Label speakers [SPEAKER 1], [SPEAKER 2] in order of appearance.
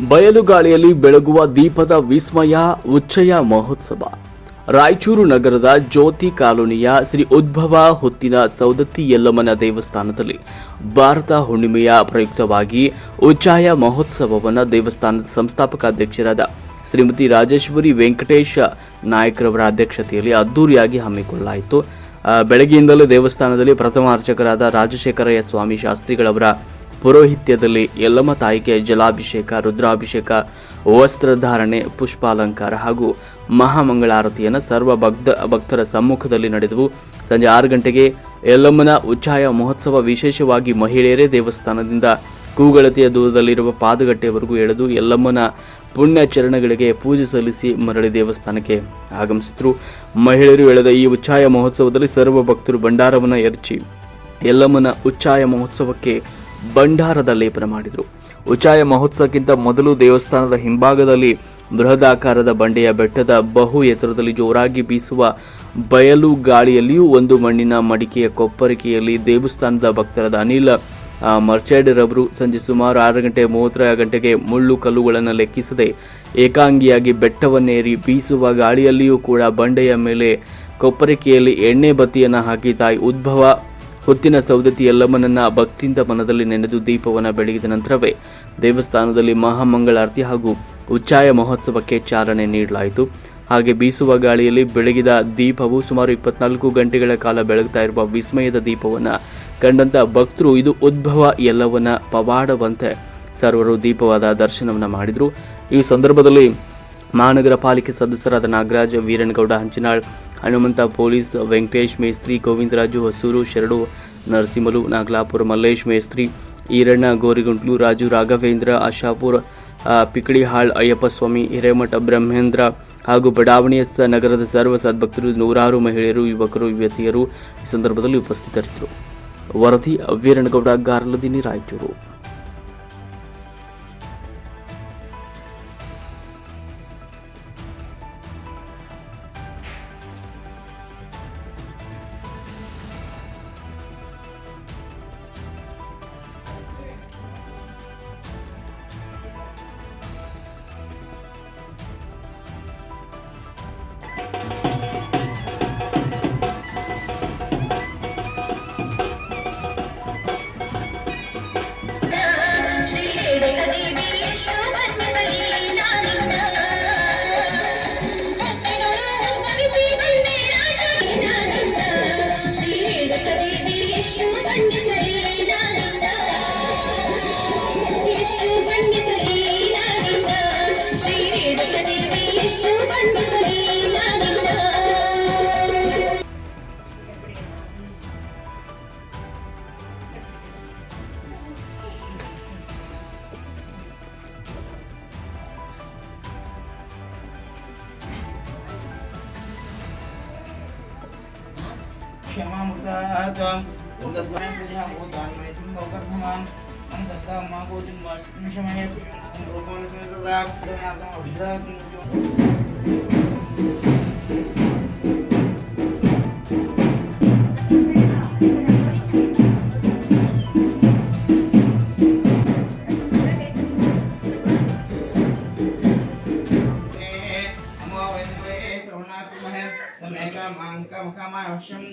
[SPEAKER 1] ಬಯಲುಗಾಳಿಯಲ್ಲಿ ಬೆಳಗುವ ದೀಪದ ವಿಸ್ಮಯ, ಉಚ್ಚಯ ಮಹೋತ್ಸವ. ರಾಯಚೂರು ನಗರದ ಜ್ಯೋತಿ ಕಾಲೋನಿಯ ಶ್ರೀ ಉದ್ಭವ ಹೊತ್ತಿನ ಸೌದತ್ತಿ ಯಲ್ಲಮ್ಮನ ದೇವಸ್ಥಾನದಲ್ಲಿ ಭಾರತ ಹುಣ್ಣಿಮೆಯ ಪ್ರಯುಕ್ತವಾಗಿ ಉಚ್ಚಾಯ ಮಹೋತ್ಸವವನ್ನು ದೇವಸ್ಥಾನದ ಸಂಸ್ಥಾಪಕ ಅಧ್ಯಕ್ಷರಾದ ಶ್ರೀಮತಿ ರಾಜೇಶ್ವರಿ ವೆಂಕಟೇಶ ನಾಯಕರವರ ಅಧ್ಯಕ್ಷತೆಯಲ್ಲಿ ಅದ್ದೂರಿಯಾಗಿ ಹಮ್ಮಿಕೊಳ್ಳಲಾಯಿತು. ಬೆಳಗ್ಗೆಯಿಂದಲೇ ದೇವಸ್ಥಾನದಲ್ಲಿ ಪ್ರಥಮ ಅರ್ಚಕರಾದ ರಾಜಶೇಖರಯ್ಯ ಸ್ವಾಮಿ ಶಾಸ್ತ್ರಿಗಳವರ ಪುರೋಹಿತ್ಯದಲ್ಲಿ ಯಲ್ಲಮ್ಮ ತಾಯಿಗೆ ಜಲಾಭಿಷೇಕ, ರುದ್ರಾಭಿಷೇಕ, ವಸ್ತ್ರಧಾರಣೆ, ಪುಷ್ಪಾಲಂಕಾರ ಹಾಗೂ ಮಹಾಮಂಗಳಾರತಿಯನ್ನು ಸರ್ವ ಭಕ್ತ, ಭಕ್ತರ ಸಮ್ಮುಖದಲ್ಲಿ ನಡೆದವು. ಸಂಜೆ ಆರು ಗಂಟೆಗೆ ಯಲ್ಲಮ್ಮನ ಉಚ್ಛಾಯ ಮಹೋತ್ಸವ ವಿಶೇಷವಾಗಿ ಮಹಿಳೆಯರೇ ದೇವಸ್ಥಾನದಿಂದ ಕೂಗಳತೆಯ ದೂರದಲ್ಲಿರುವ ಪಾದಗಟ್ಟೆಯವರೆಗೂ ಎಳೆದು ಯಲ್ಲಮ್ಮನ ಪುಣ್ಯ ಚರಣಗಳಿಗೆ ಪೂಜೆ ಸಲ್ಲಿಸಿ ಮರಳಿ ದೇವಸ್ಥಾನಕ್ಕೆ ಆಗಮಿಸಿದ್ರು. ಮಹಿಳೆಯರು ಎಳೆದ ಈ ಉಚ್ಛಾಯ ಮಹೋತ್ಸವದಲ್ಲಿ ಸರ್ವ ಭಕ್ತರು ಭಂಡಾರವನ್ನು ಎರಚಿ ಯಲ್ಲಮ್ಮನ ಉಚ್ಛಾಯ ಮಹೋತ್ಸವಕ್ಕೆ ಭಂಡಾರದ ಲೇಪನ ಮಾಡಿದರು. ಉಚ್ಚಾಯ ಮಹೋತ್ಸವಕ್ಕಿಂತ ಮೊದಲು ದೇವಸ್ಥಾನದ ಹಿಂಭಾಗದಲ್ಲಿ ಬೃಹದಾಕಾರದ ಬಂಡೆಯ ಬೆಟ್ಟದ ಬಹು ಎತ್ತರದಲ್ಲಿ ಜೋರಾಗಿ ಬೀಸುವ ಬಯಲು ಗಾಳಿಯಲ್ಲಿಯೂ ಒಂದು ಮಣ್ಣಿನ ಮಡಿಕೆಯ ಕೊಪ್ಪರಿಕೆಯಲ್ಲಿ ದೇವಸ್ಥಾನದ ಭಕ್ತರಾದ ಅನಿಲ್ ಮರ್ಚೆಡ್ರವರು ಸಂಜೆ ಸುಮಾರು ಆರು ಗಂಟೆ ಮೂವತ್ತರ ಗಂಟೆಗೆ ಮುಳ್ಳು ಕಲ್ಲುಗಳನ್ನು ಲೆಕ್ಕಿಸದೆ ಏಕಾಂಗಿಯಾಗಿ ಬೆಟ್ಟವನ್ನೇರಿ ಬೀಸುವ ಗಾಳಿಯಲ್ಲಿಯೂ ಕೂಡ ಬಂಡೆಯ ಮೇಲೆ ಕೊಪ್ಪರಿಕೆಯಲ್ಲಿ ಎಣ್ಣೆ ಬತ್ತಿಯನ್ನು ಹಾಕಿ ತಾಯಿ ಉದ್ಭವ ಹೊತ್ತಿನ ಸೌದತಿ ಯಲ್ಲಮ್ಮನನ್ನ ಭಕ್ತಿಯಿಂದ ಮನದಲ್ಲಿ ನೆನೆದು ದೀಪವನ್ನು ಬೆಳಗಿದ ನಂತರವೇ ದೇವಸ್ಥಾನದಲ್ಲಿ ಮಹಾಮಂಗಳಾರತಿ ಹಾಗೂ ಉಚ್ಚಾಯ ಮಹೋತ್ಸವಕ್ಕೆ ಚಾಲನೆ ನೀಡಲಾಯಿತು. ಹಾಗೆ ಬೀಸುವ ಗಾಳಿಯಲ್ಲಿ ಬೆಳಗಿದ ದೀಪವು ಸುಮಾರು ಇಪ್ಪತ್ನಾಲ್ಕು ಗಂಟೆಗಳ ಕಾಲ ಬೆಳಗ್ತಾ ಇರುವ ವಿಸ್ಮಯದ ದೀಪವನ್ನು ಕಂಡಂತ ಭಕ್ತರು ಇದು ಉದ್ಭವ ಎಲ್ಲವನ್ನ ಪವಾಡವಂತೆ ಸರ್ವರು ದೀಪವಾದ ದರ್ಶನವನ್ನು ಮಾಡಿದರು. ಈ ಸಂದರ್ಭದಲ್ಲಿ ಮಹಾನಗರ ಪಾಲಿಕೆ ಸದಸ್ಯರಾದ ನಾಗರಾಜ್ ವೀರನಗೌಡ ಹಂಚಿನಾಳ್ ಹನುಮಂತ ಪೊಲೀಸ್, ವೆಂಕಟೇಶ್ ಮೇಸ್ತ್ರಿ, ಗೋವಿಂದರಾಜು ಹೊಸೂರು, ಶರಡು ನರಸಿಂಹಲು, ನಾಗಲಾಪುರ ಮಲ್ಲೇಶ್ ಮೇಸ್ತ್ರಿ, ಈರಣ್ಣ ಗೋರಿಗುಂಟ್ಲು, ರಾಜು ರಾಘವೇಂದ್ರ, ಆಶಾಪುರ ಪಿಕಡಿಹಾಳ್ ಅಯ್ಯಪ್ಪಸ್ವಾಮಿ ಹಿರೇಮಠ ಬ್ರಹ್ಮೇಂದ್ರ ಹಾಗೂ ಬಡಾವಣೆಯ ನಗರದ ಸರ್ವ ಸದ್ಭಕ್ತರು, ನೂರಾರು ಮಹಿಳೆಯರು, ಯುವಕರು, ಯುವತಿಯರು ಈ ಸಂದರ್ಭದಲ್ಲಿ ಉಪಸ್ಥಿತರಿದ್ದರು. ವರದಿ ವೀರಣಗೌಡ ಗಾರ್ಲದಿನಿ, ರಾಯಚೂರು.
[SPEAKER 2] क्षमामृतात् उर्गध्वाय पूजा भूतान्मय सम्भवकर्धमान् मम दत्ता मा गोतिं वाष्मिशमयत् रूपमनुस्मृतदा नाथम् अभिधातुं श्रवणात्मः तमेकमाङ्कमकमावश्यम्